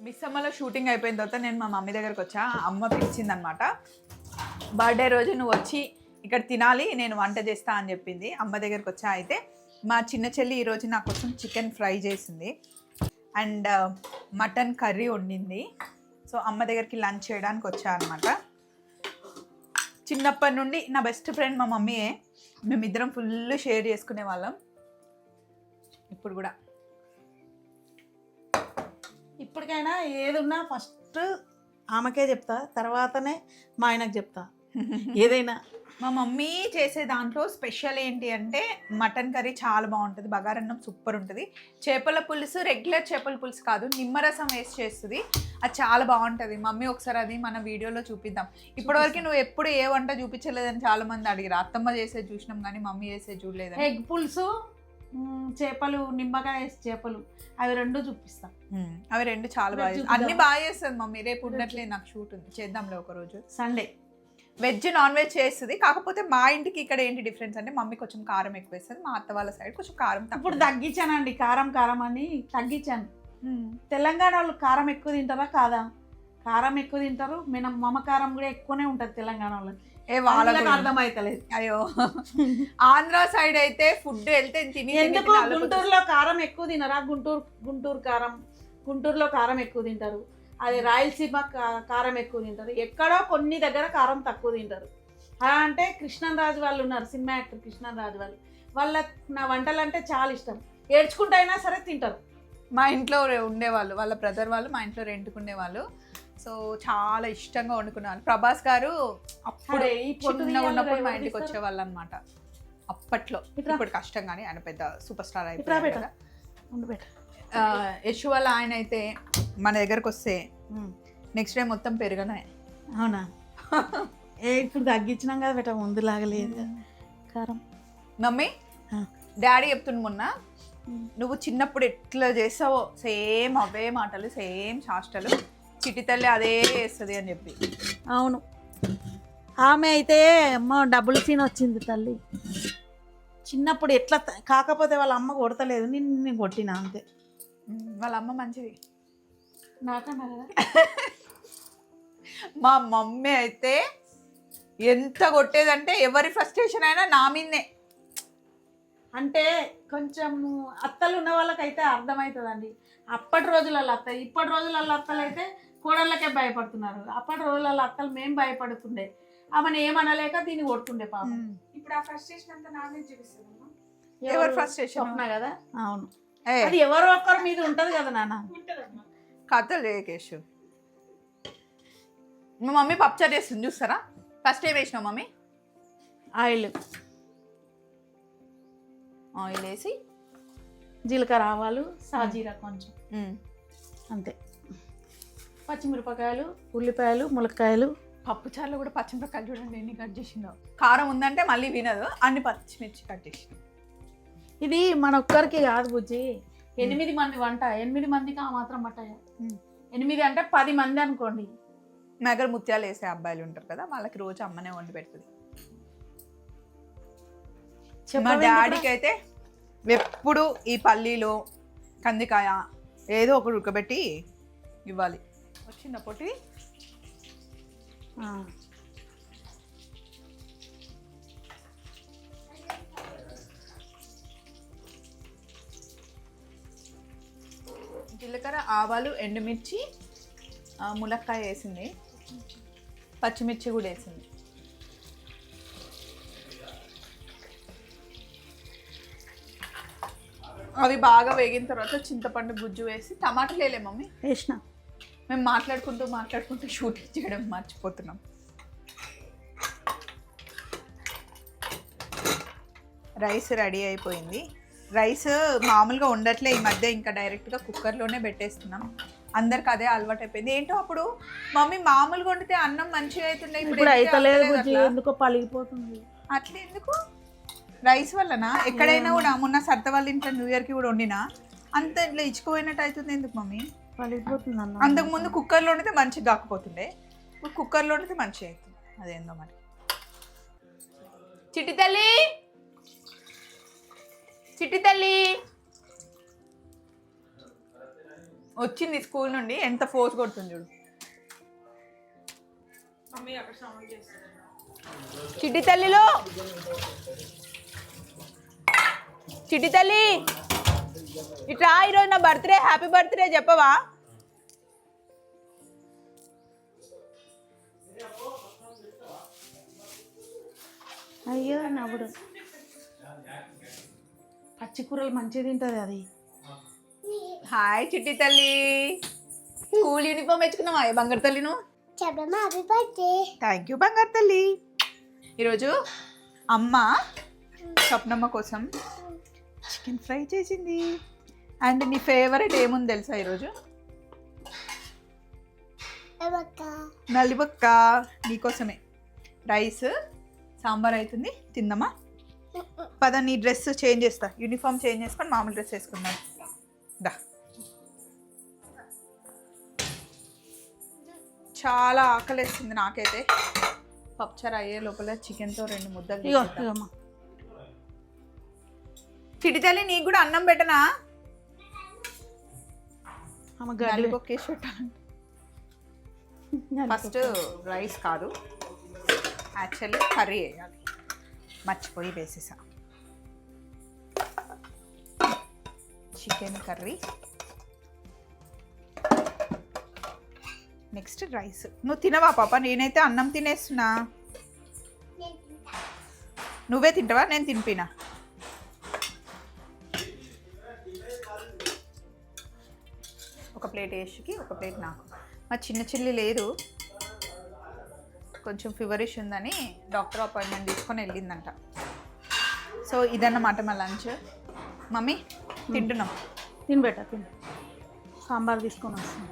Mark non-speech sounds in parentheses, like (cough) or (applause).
మిస్సమ్మలో shooting అయిపోయిన తర్వాత నేను మా మమ్మీ దగ్గరకు వచ్చా అమ్మ పిలిచిందనమాట. బర్త్డే రోజు నువ్వు వచ్చి ఇక్కడ తినాలి నేను వంట చేస్తా అని చెప్పింది. అమ్మ దగ్గరకు వచ్చా అయితే మా చిన్న చెల్లి ఈరోజు నా కోసం చికెన్ ఫ్రై చేసింది. అండ్ మటన్ కర్రీ వండింది. సో అమ్మ దగ్గరికి లంచ్ చేయడానికి వచ్చా అనమాట. చిన్నప్పటి నుండి నా బెస్ట్ ఫ్రెండ్ మా మమ్మీయే. మేమిద్దరం ఫుల్ షేర్ చేసుకునే వాళ్ళం. ఇప్పుడు కూడా. ఇప్పటికైనా ఏదున్నా ఫస్ట్ ఆమెకే చెప్తా తర్వాతనే మా ఆయనకు చెప్తా. (laughs) ఏదైనా. మా మమ్మీ చేసే దాంట్లో స్పెషల్ ఏంటి అంటే మటన్ కర్రీ చాలా బాగుంటుంది బగారన్నం సూపర్ ఉంటుంది. చేపల పులుసు రెగ్యులర్ చేపల పులుసు కాదు నిమ్మరసం వేసి చేస్తుంది. అది చాలా బాగుంటుంది. మమ్మీ ఒకసారి అది మన వీడియోలో చూపిద్దాం. ఇప్పటివరకు నువ్వు ఎప్పుడు ఏ వంట చూపించలేదని చాలా మంది అడిగారు అత్తమ్మ చేసేది చూసినాం కానీ మమ్మీ చేసేది చూడలేదని. ఎగ్ పులుసు చేపలు నిమ్మకాయ వేసి చేపలు అవి రెండు చూపిస్తా. అవి రెండు చాలా బాగా. అన్ని బాగా చేస్తుంది మమ్మీ. రేపు ఉన్నట్లే నాకు షూట్ ఉంది. చేద్దాంలే ఒక రోజు సండే. వెజ్ నాన్ వెజ్ చేస్తుంది. కాకపోతే మా ఇంటికి ఇక్కడ ఏంటి డిఫరెన్స్ అంటే మమ్మీ కొంచెం కారం ఎక్కువ వేస్తుంది మా అత్త వాళ్ళ సైడ్ కొంచెం కారం ఇప్పుడు తగ్గించానండి కారం కారం అని తగ్గించాను. తెలంగాణ వాళ్ళు కారం ఎక్కువ తింటారా కాదా? కారం ఎక్కువ తింటారు. మన మమ కారం కూడా ఎక్కువనే ఉంటుంది తెలంగాణ వాళ్ళకి ఏ వాళ్ళ వాళ్ళకి. అర్థమైతలేదు. అయ్యో. ఆంధ్ర సైడ్ అయితే ఫుడ్ వెళ్తే తిని ఎందుకు. గుంటూరులో కారం ఎక్కువ తినరా? గుంటూరు గుంటూరు కారం. గుంటూరులో కారం ఎక్కువ తింటారు. అది రాయలసీమ కారం ఎక్కువ తింటారు. ఎక్కడో కొన్ని దగ్గర కారం తక్కువ తింటారు. అలా అంటే కృష్ణరాజు వాళ్ళు ఉన్నారు సినిమా యాక్టర్ కృష్ణరాజు వాళ్ళు. వాళ్ళ నా వంటలు అంటే చాలా ఇష్టం. ఏడ్చుకుంటూ అయినా సరే తింటారు. మా ఇంట్లో ఉండేవాళ్ళు వాళ్ళ బ్రదర్ వాళ్ళు మా ఇంట్లో రెంట్కు ఉండేవాళ్ళు సో చాలా ఇష్టంగా వండుకునేవాళ్ళు ప్రభాస్ గారు అప్పుడు ఉన్నప్పుడు మా ఇంటికి? వచ్చేవాళ్ళు అనమాట అప్పట్లో. ఇప్పుడు కష్టం కానీ ఆయన పెద్ద సూపర్ స్టార్ అయిపోయారు. కదా యశు వాళ్ళ ఆయన అయితే మన దగ్గరకు వస్తే నెక్స్ట్ డే మొత్తం పెరగనే అవునా ఏ ఇప్పుడు తగ్గించినాం కదా బేట ముందులాగా లేదు కదా. కారం మమ్మీ. డాడీ చెప్తుండు మొన్న. నువ్వు చిన్నప్పుడు ఎట్లా చేసావో సేమ్ అవే మాటలు సేమ్ చాష్టలు చిటి తల్లి అదే చేస్తుంది అని చెప్పి. అవును. ఆమె అయితే అమ్మ డబుల్ సీన్ వచ్చింది తల్లి. చిన్నప్పుడు ఎట్లా కాకపోతే వాళ్ళ అమ్మ కొడతలేదు. నిన్ను నేను కొట్టినా అంతే. వాళ్ళ అమ్మ మంచిది. నాకన్నా కదా? మా మమ్మీ అయితే ఎంత కొట్టేదంటే ఎవరి ఫ్రస్ట్రేషన్ అయినా నా మీదనే అంటే కొంచెం అత్తలు ఉన్న వాళ్ళకైతే అర్థమవుతుందండి. అప్పటి రోజులలో అత్త ఇప్పటి రోజులలో అత్తలు అయితే కోడళ్ళకే భయపడుతున్నారు. అప్పటి రోజులలో అత్తలు మేము భయపడుతుండే. ఆమెను ఏమనలేక దీన్ని కొడుతుండే పాపం. ఇప్పుడు ఆ ఫ్రస్ట్రేషన్ అంతా నా మీద చూపిస్తుందమ్మా ఎవరి ఫ్రస్ట్రేషన్ కదా? అవును. అది ఎవరో ఒక్కరి మీద ఉంటది కదా నాన్న? కథలు లేకేషు మా మమ్మీ పప్చర్ చేస్తుంది చూస్తారా? ఫస్ట్ ఏం వేసినావు మమ్మీ? ఆయిల్. ఆయిల్ వేసి జీలకర్ర ఆవాలు సాజీరా కొంచెం. అంతే. పచ్చిమిరపకాయలు ఉల్లిపాయలు ములక్కాయలు. పప్పు చారులో కూడా పచ్చిమిరపకాయలు చూడండి ఎన్ని కట్ చేసిందో కారం ఉందంటే మళ్ళీ వినదు అన్ని పచ్చిమిర్చి కట్ చేసింది ఇది మన ఒక్కరికి కాదు బుజ్జి. ఎనిమిది మంది వంట ఎనిమిది మందికి ఆ మాత్రం ఉమ్. ఎనిమిది అంటే పది మంది అనుకోండి. మెగర్ ముత్యాలు వేసే అబ్బాయిలు ఉంటారు కదా వాళ్ళకి రోజు అమ్మనే వండి పెడుతుంది. మా డాడీకి అయితే ఎప్పుడు ఈ పల్లీలో కందికాయ ఏదో ఒకటి ఉడకబెట్టి ఇవ్వాలి. వచ్చిందా పొట్టి. జీలకర్ర ఆవాలు ఎండుమిర్చి ములక్కాయ వేసింది. పచ్చిమిర్చి కూడా వేసింది. అవి బాగా వేగిన తర్వాత చింతపండు గుజ్జు వేసి టమాటాలు వేయలే మమ్మీ? వేసిన. మేము మాట్లాడుకుంటూ మాట్లాడుకుంటూ షూటింగ్ చేయడం మర్చిపోతున్నాం. రైస్ రెడీ అయిపోయింది. రైస్ మామూలుగా ఉండట్లే ఈ మధ్య ఇంకా డైరెక్ట్గా కుక్కర్లోనే పెట్టేస్తున్నాం. అందరికి అదే అలవాటు అయిపోయింది. ఏంటో అప్పుడు మమ్మీ మామూలుగా వండితే అన్నం మంచిగా అవుతుండే ఇప్పుడు ఎందుకు పలిగిపోతుంది అట్లా? ఎందుకు రైస్ వల్లనా? ఎక్కడైనా కూడా మొన్న సర్త వాళ్ళ ఇంట్లో న్యూ ఇయర్కి కూడా వండినా? అంత ఇట్లా ఇచ్చుకోపోయినట్టు అవుతుంది ఎందుకు మమ్మీ? అంతకు ముందు కుక్కర్లో వండితే మంచిగా కాకపోతుండే. ఇప్పుడు కుక్కర్లో వండితే మంచిగా అవుతుంది అదేందో మరి. చిట్టి తల్లి! చిట్టి తల్లి! వచ్చింది స్కూల్ నుండి. ఎంత ఫోర్స్ కొడుతుంది చూడు. చిట్టి తల్లిలో! చిట్టి తల్లి! ఇట్రా ఈరోజు నా బర్త్డే హ్యాపీ బర్త్డే చెప్పవా? అయ్యో నవ్వుడు పచ్చి కూరలు మంచిగా తింటుంది అది. హాయ్ చిట్టి తల్లి. School uniform తెచ్చుకున్నావా? ఏ బంగారు తల్లి నువ్వు? చెప్పమ్మా హ్యాపీ బర్త్డే థ్యాంక్ యూ బంగారు తల్లి. ఈరోజు అమ్మ స్వప్నమ్మ కోసం చికెన్ ఫ్రై చేసింది. అండ్ నీ ఫేవరెట్ ఏముంది తెలుసా ఈరోజు? ఏమక్క నల్లిబొక్క నీకోసమే రైస్ సాంబార్ అవుతుంది తిందామా? పద నీ డ్రెస్ చేంజ్ చేస్తా. యూనిఫామ్ చేంజ్ చేసుకొని మామూలు డ్రెస్ వేసుకుందాం. దా. చాలా ఆకలేస్తుంది నాకైతే. పప్చారు అయ్యే లోపల చికెన్తో రెండు ముద్దలు ఇగో. ఇగోమ్మా చిటి తల్లి నీకు కూడా అన్నం పెట్టాను? (laughs) ఫస్ట్ రైస్ కాదు యాక్చువల్లీ కర్రీ వేయాలి. మర్చిపోయి వేసేసా. Chicken curry. Next rice. నువ్వు తినవా పాప? నేనైతే అన్నం తినేస్తున్నా. నువ్వే తింటావా? నేను తినిపినా? ఒక ప్లేట్ వేసుకి ఒక ప్లేట్ నాకు. మా చిన్న చెల్లి లేదు. కొంచెం ఫీవరిష్ ఉందని డాక్టర్ అపాయింట్మెంట్ తీసుకొని వెళ్ళిందంట. సో ఇదన్నమాట మా లంచ్ మమ్మీ తింటున్నాం. తినబెట్ట తిను. సాంబార్ తీసుకొని వస్తాను